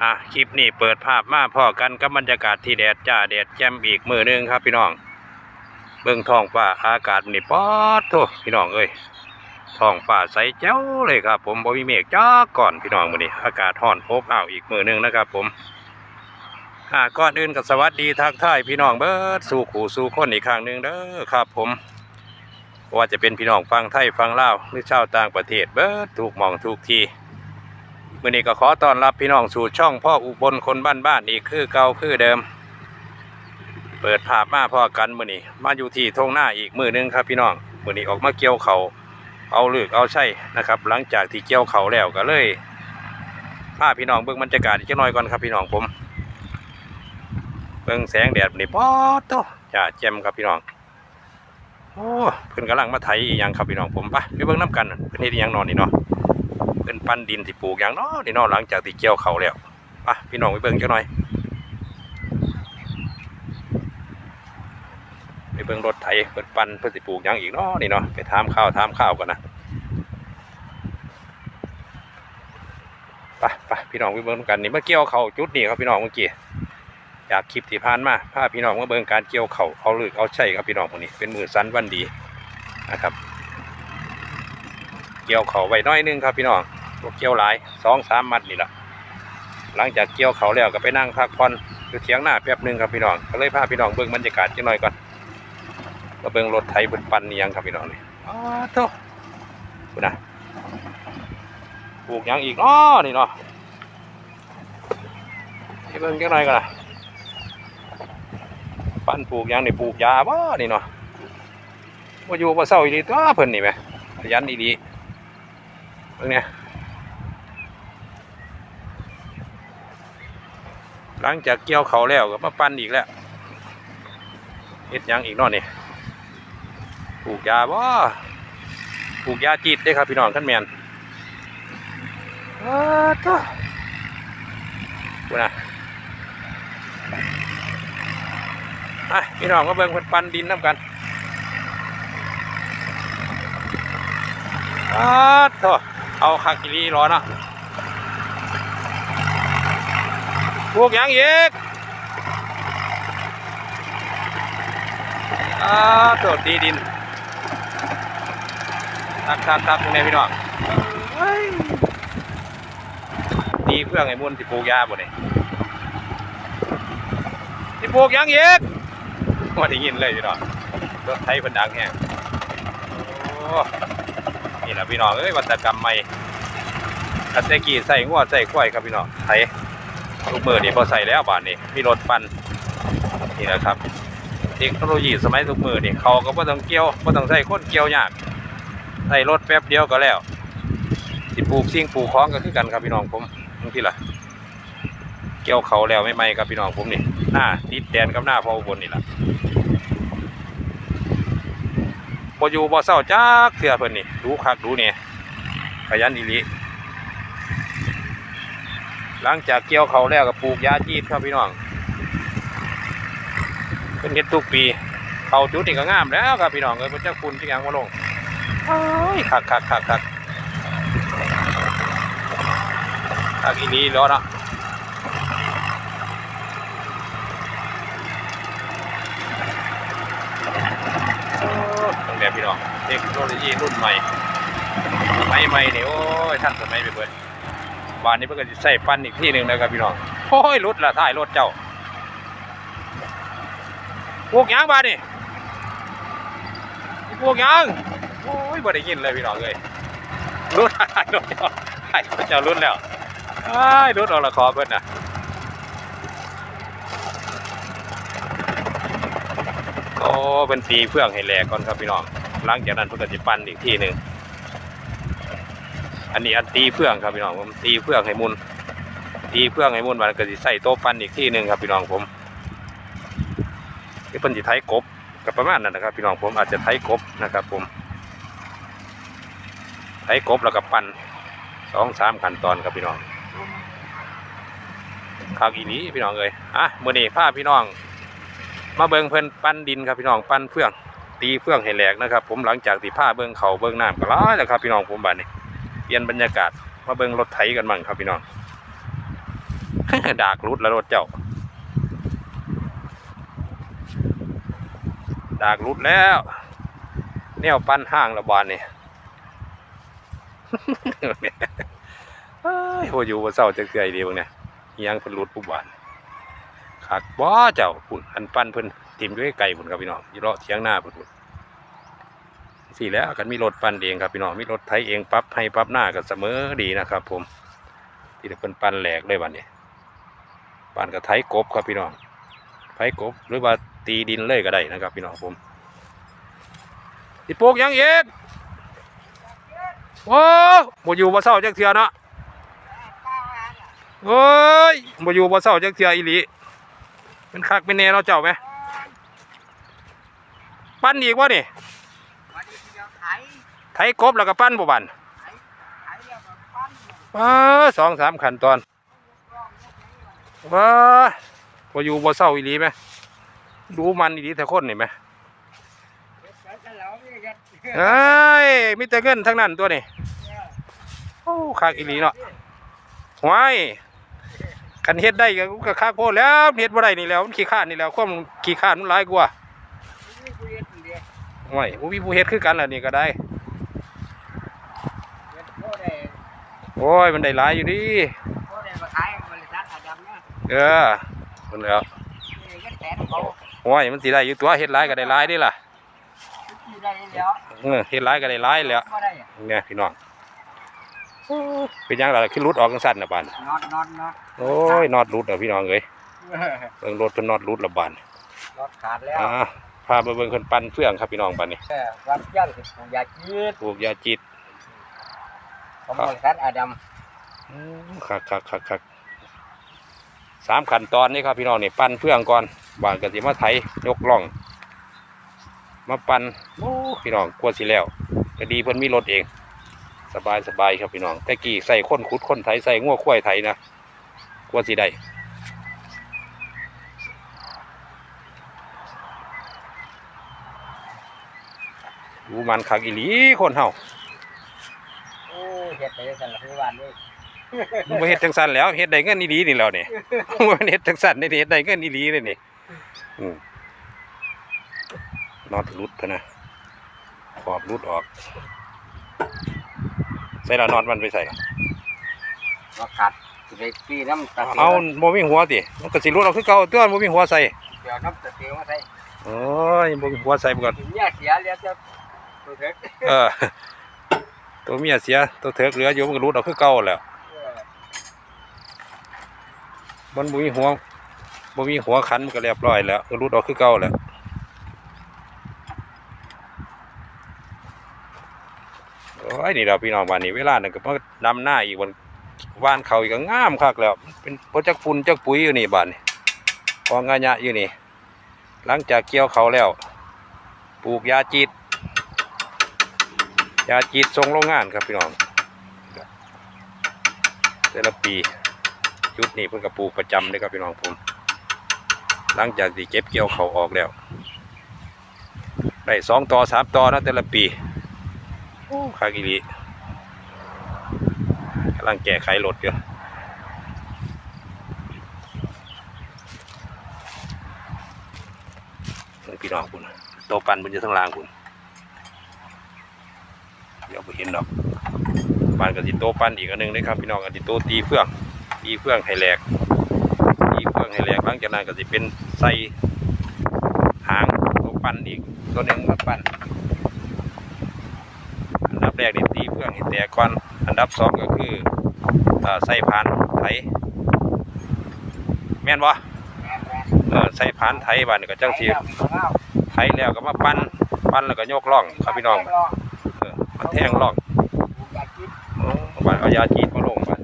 อะคลิปนี้เปิดภาพมาพอกันกับบรรยากาศที่แดดจ้าแดดแจ่มอีกมือหนึงครับ พี่น้อง เบื้องท้องฟ้าอากาศนี่ป๊อดโถพี่น้องเอ้ยท้องฟ้าใสเจ้าเลยครับ ผมบ่มีเมฆจ้าก่อนพี่น้องมื้อนี้อากาศร้อนอบอ้าวอีกมือหนึงนะครับ ผมอ่าก่อนอื่นก็สวัสดีทักทายพี่น้องเบิร์ดสู่ขู่สู่คนอีกครั้งหนึ่งเด้อครับ ผมว่าจะเป็นพี่น้องฟังไทยฟังลาวหรือชาวต่างประเทศเบิร์ดถูกมองถูกที มื้อนี้ก็ขอต้อนรับพี่น้องสู่ช่องพ่ออุบลคนบ้านบ้านๆอีกคือเก่าคือเดิม เปิดภาพมาพอกันมื้อนี้มาอยู่ที่ทงหน้าอีกมือหนึงครับพี่น้องมื้อนี้ออกมาเกี่ยวเขาเอาลือกเอาใช่นะครับ หลังจากที่เกี่ยวเขาแล้วก็เลยพาพี่น้องเบิ่งบรรยากาศอีกจักหน่อยก่อนครับพี่น้องผม เบิ่งแสงแดดนี่ป๊อดโตจ้าแจมครับพี่น้องโอ้เพิ่นกำลังมาไถอีหยังครับพี่น้องผมไปไปเบิ่งน้กันเพิ่นเฮ็ดอีหยังนอนนี่เนาะ เพิ่นปั้นดินที่ปลูกหยังเนาะนี่เนาะหลังจากที่เกี่ยวเขาแล้วไปพี่น้องไปเบิ่งจักหน่อยไปเบิ่งรถไถเปิดปั่นเพื่อสิปลูกหยังอีกเนาะนี่เนาะไปถามข้าวถามข้าวกันนะไปไปพี่น้องไปเบิ่งกันนี่เมื่อเกี่ยวเขาจุดนี่ครับพี่น้องเมื่อกี้จากคลิปที่ผ่านมาพาพี่น้องมาเบิ่งการเกี่ยวเขาเอาลึกเอาใช่ครับพี่น้องคนนี้เป็นมือสั้นวันดีนะครับ เกี่ยวเขาไว้น้อยนึงครับพี่น้อง พวกเกี่ยวหลายสองสามมัดนี่แหละหลังจากเกี่ยวเขาวแล้วก็ไปนั่งพักผ่อนอยู่เถียงหน้าแป๊บหนึงครับพี่น้องก็เลยพาพี่น้องเบิ่งบรรยากาศจังหน่อยก่อนก็เบิ่งรถไถเพิ่นปั่นนี่ยังครับพี่น้องนี่อ๋อโตคุณนะปลูกหยังอีกเนาะนี่เนาะไปเบิ่งจักหน่อยก่อนนะปั่นปลูกหยังนี่ปลูกยาบ่นี่เนาะบ่อยู่บ่เศร้าอีหลีตัวเพิ่นนี่แหมขยันอีหลีเบิ่งเนี่ย หลังจากเกี่ยวเขาแล้วก็มาปั่นอีกแล้วเฮ็ดยังอีกนาะนี่ปลูกยาบ่ปลูกยาจีดได้ครับพี่น้องท่านแมนอ้าวต่อกูนะไปพี่น้องมาเบิ่งเพิ่นปันดินน้ำกันอ้าวต่อเอาคากิรีร้อเนาะ ปลูกยังอีกอ้าตัวดีดินทักทักทักตรงนี้พี่น้องดีเพื่องไอ้มุนสิปลูกยาบ่เนี่ยสิปลูกยังอีกมาได้ยินเลยพี่น้องรถไทยเพิ่นดังแฮงโอ้นี่แหละพี่น้องเอ้ยวัตกรรมใหม่อันแตะกี้ใส่งัวใส่ควายครับพี่น้องไทย ลูกมือนี่พอใส่แล้วบาดนี้มีรถปั่นนี่แหละครับเทคโนโลยีสมัยทุกมือนี่เขาก็บ่ต้องเกี่ยวบ่ต้องใส่คนเกี่ยวยากใส่รถแป๊บเดียวก็แล้วสิปลูกสิ่งปลูกของก็คือกันครับพี่น้องผมบางทีล่ะเกี่ยวเขาแล้วไม่ไหมครับพี่น้องผมนี่หน้าติดแดนกับหน้าพออุบนนี่ละบ่อยู่บ่เศร้าจักเถื่อเพิ่นนี่ดูคักดูเนี่ยขยันอีหลี หลังจากเกี่ยวเขาแล้วก็ปลูกยาจีดครับพี่น้องเพิ่นเฮ็ดทุกปีเขาจุดนี่ก็งามแล้วครับพี่น้องเอ้ยเพิ่นจะคุณที่ยังมาลงโอ้ยคักคักคักคักคักอีนี้แล้วนะโอ้ตั้งแต่พี่น้องเทคโนโลยีรุ่นใหม่สมัยใหม่เนี่ยโอ้ยท่านสมัยไปเบิด บ้านนี้เพิ่งจะใส่ปั้นอีกที่หนึ่งนะครับพี่น้องโอ้ยรถละท้ายรถเจ้าพวกยางบ้านนี่พวกยางโอ้ยบ่ได้ยินเลยพี่น้องเลยรุดรถเจ้าไอ้เจ้ารุดแล้วไอ้ายรุดเอาละคอเพิ่นน่ะโอ้เป็นตีเพื่องให้แหลกก่อนครับพี่น้องหลังจากนั้นเพิ่นก็สิปั่นอีกที่หนึ่ง อันนี้อันตีเพื่องครับพี่น้องผมตีเพื่องให้มุนตีเพื่องให้มุนมันก็สิใส่โต๊ะปั่นอีกที่หนึ่งครับพี่น้องผมที่เพิ่นสิไถกบกับประมาณนั้นนะครับ พี่น้องผมอาจจะไถกบนะครับ ผมไถกบแล้วก็ปั่นสองสามขั้นตอนครับพี่น้องข้าวอีหลีพี่น้องเอ้ยอะมื้อนี้พาพี่น้อง มาเบิ่งเพิ่นปั้นดินครับพี่น้องปั้นเฟื่อง ตีเฟื่องให้แหลกนะครับ ผมหลังจากที่ผ้าเบิ่งเขาเบิ่งน้ำก็ร้ายแล้วครับพี่น้องผมบัดนี้ เปลี่ยนบรรยากาศมาเบิ่งรถไถกันมั่งครับพี่น้องดากรุดแล้วรถเจ้า ดากรุดแล้วแนวปั้นห้างระบานนี่เฮ้ยโหอยู่บ่เศร้าจะเกยดีบ่เนี่ยยังเพิ่นรุดผู้บานขาดบ่เจ้าพุ่นอันปั้นเพิ่นทิ่มอยู่ไกลๆพุ่นครับพี่น้องยู่เลาะเถียงหน้าพุ่นพุ่น สิแล้วกันมีรถปั้นเองครับพี่น้องมีรถไถเองปั๊บให้ปั๊บหน้าก็เสมอดีนะครับ ผมที่เพิ่นปั้นแหลกเลยบัดนี้ปั้นกับไถกบครับพี่น้องไถกบหรือว่าตีดินเลยก็ได้นะครับ พี่น้องผมสิปลูกยังเอกโอ้บ่อยู่บ่เศร้าจักเทื่อเนาะโอ้ยบ่อยู่บ่เศร้าจักเทื่ออีหลีเป็นคักเป็นแน่เนาเจ้าไหม ปั้นอีกวะนี่ ไถไถกบแล้วก็ปั้นบ่บันไถเดียวกับปั้นเออสองสามขั้นตอนว้าบ่อยู่บ่เศร้าอีหลีไหมดูมันอีหลีแต่คนนี่ไหมเฮ็ดไปกันแล้วนี่กันเอ้ยมีแต่เงินทั้งนั้นตัวนี่โอ้คักอีหลีเนาะหวายคันเฮ็ดได้ก็ก็คักโพดแล้วเฮ็ดบ่ได้นี่แหล้วมันขี้ข้านนี่แหล้วความขี้ข้านมันหลายกว่า นี่กูเฮ็ดเดียว ห่วยบ่มีผู้เฮ็ดคือกันล่ะนี่ก็ได้เฮ็ดโคได้ โอ้ย มันได้หลายอยู่ดิโคได้มาขายบริษัทอาดำนะเออเพิ่นแล้วนี่ก็แสนเขาห่วยมันสิได้อยู่ตัวเฮ็ดหลายก็ได้หลายเดิล่ะที่ได้แล้วเออเฮ็ดหลายก็ได้หลายแหล้วบ่ได้อะเนี่ยพี่น้องเป็นหยังล่ะขึ้นรุดออกจังซั่นน่ะบานนอนนอนนอนโอ้ยน็อตรุดอะพี่น้องเอ้ยเบิ่งรถเพิ่นน็อตรุดละบานรถขาดแล้ว อ่าพาไปเบิ่งเพิ่นปั่นเฟืองครับพี่น้องบัดนี้เออวัดย่างสิปลูกยาจีดปลูกยาจิตของบริษัทอาดอืมคักคักคักคักสามขั้นตอนนี่ครับพี่น้องนี่ปั่นเฟืองก่อนบานก็สิมาไถยกล่อง มาปั่นโอ้พี่น้องกลัวสิแล้วก็ดีเพิ่นมีรถเอง สบายสบายครับพี่น้องแต่กี้ใส่คนขุดคนไถใส่งัวควายไถนะกลัวสิได้ ดูมันคักอีหลีคนเฮาำโอ้เฮ็ดไปกันละคือวันนี้บ่เฮ็ดจังซั่นแหล้วเฮ็ดได้เงินอีหลีนี่แล้วนี่บ่แม่นเฮ็ดจังซั่นนี่เฮ็ดได้เงินอีหลีเลยนี่อืมน็อตหลุดพะนะขอบหลุดออก ใส่ละน็อตมันไปใส่ละรถขาดสิไปปีน้ำตะเกียบเอาบ่มีหัวติมันก็สิหลุดออกคือเก่าตัวบ่มีหัวใส่เดี๋ยวน้ำตะเกียบมาใส่โอ้ยบ่มีหัวใส่บ่ก่อนเนี่ยเสียเหลือจะ ตัวเถกเออ ตัวเมียเสีย ตัวเถิกเหลืออยู่มันก็หลุดออกคือเก่าแล้วมันบ่มีหัวบ่มีหัวขันมันก็เรียบร้อยแล้วก็หลุดออกคือเก่าแล้วโอ้ยนี่เราพี่น้องบ้านนี้เวลานั่นก็มาดำหน้าอีกวันวานเขาอีกก็งามคักแล้ว เป็นโปรจักฝุ่นจักปุ๋ยอยู่นี่บ้านนี้กองงานยะอยู่นี่ หลังจากเกี่ยวเขาแล้ว ปลูกยาจีด ยาจีดส่งโรงงานครับพี่น้องแต่ละปีชุดนี้เพิ่นก็ปลูกประจำเลยครับพี่น้องผม หลังจากที่เก็บเกี่ยวเขาออกแล้วได้สองต่อสามต่อนะแต่ละปีโอ้คากิลีกำลังแก้ไขรถอยู่พี่น้องคุณโตปันบนอยู่ข้งล่างคุณ ดี๋ยวไปเห็นดอกบ้านกับติโตปั้นอีกอันหนึ่งนะครับพี่น้องกับติโตตีเฟื่องตีเฟื่องให้แหลกตีเฟื่องให้แหลกหลังจากนั้นก็จะเป็นใส่หางตัวปั้นอีกตัวหนึ่งมาปั้นอันดับแรกนี่ตีเฟื่องให้แตกก่อนอันดับสองก็คือเอ่อใส่ผานไถแม่นบ่แม่นแม่นเออใส่ผานไถบ้านก็จังสีไปแล้วไปแล้วไถแล้วก็มาปั้นปั้นแล้วก็โยกล่องครับพี่น้อง มาแทงลอกบ้านเอายาจีดมาลงบ้าน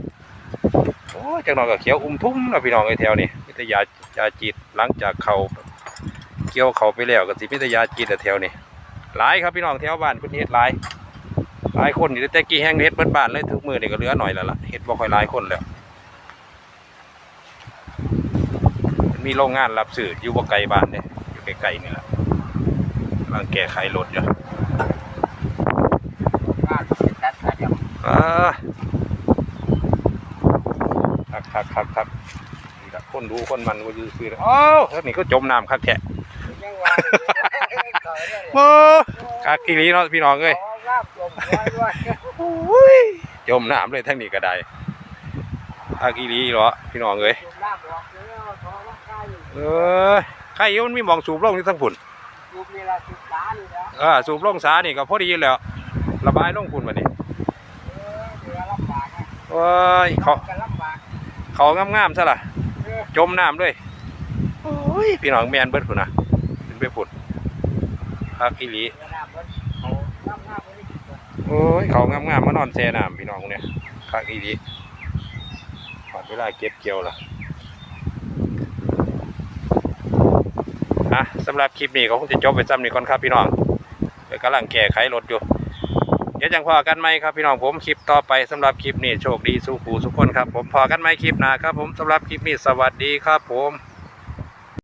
โอ้ยจังหน่อยก็เขียวอุ้มทุ่มนะพี่น้องไอ้แถวนี้มิตรยายาจีดหลังจากเขาเกี่ยวเขาไปแล้วก็สิมิตรยาจีดแต่แถวนี้หลายครับพี่น้องแถวบ้านพิ่นเฮ็ดหลายหลายคนอยู่แต่กี้แห้งเฮ็ดเบิดบ้านเลยทุกมือนี่ก็เหลือหน่อยแล้วล่ะเฮ็ดบ่ค่อยหลายคนแล้วมีโรงงานรับซื้ออยู่บ่ไกลบ้านเนี่ยอยู่ใกลๆนี่แหละกำลังแก้ไขรถอยู่ บ้านบริษัทอาดำ อ่า คักคักคักคักละคนดูคนมันก็ยืซื้อๆอ้าวแล้วนี่ก็จมน้ำคักแท้ยังว่าเลยต่อยเลยโอ้คักอีหลีเนาะพี่น้องเอ้ยขอลาบจมไว้ด้วยจมน้ำเลยทั้งนี้ก็ได้คักอีหลีเหรอพี่น้องเอ้ยจมลาบออกแล้วขอรักษาอยู่เออใครอยู่มันมีหมองสูบลงที่ทั้งฝุ่นลูกนี่ละศึกษานี่แล้วอ่าสูบลงสานี่ก็พอดีแล้วระบายลงฝุ่นมานี่ เออเดี๋ยวลำ บากนะโอ้ยเขากันลำบากเขางามๆซะล่ะ เออจมน้ำด้วยโอ้ยพี่น้องแมนเบิดฝุ่นนะเป็นไปฝุ่นคักอีหลีเดี๋ยวลาบเพิ่นเอาน้ำหน้าเพิ่นนี่ก่อนโอ้ยเขางามๆมานอนแช่น้ำพี่น้องเนี่ยคักอีหลีผ่านเวลาเก็บเกี่ยวล่ะอะสำหรับคลิปนี้ก็คงจะจบไปซ้ำนี่ก่อนครับพี่น้องเดี๋ยวกำลังแก้ไขรถอยู่ ดี๋ยวจังพอกันไหมครับพี่น้องผมคลิปต่อไปสำหรับคลิปนี้โชคดีสู้ขู่สุกคนครับผมพอกันไหมคลิปหน้าครับผมสำหรับคลิปนี้สวัสดีครับผม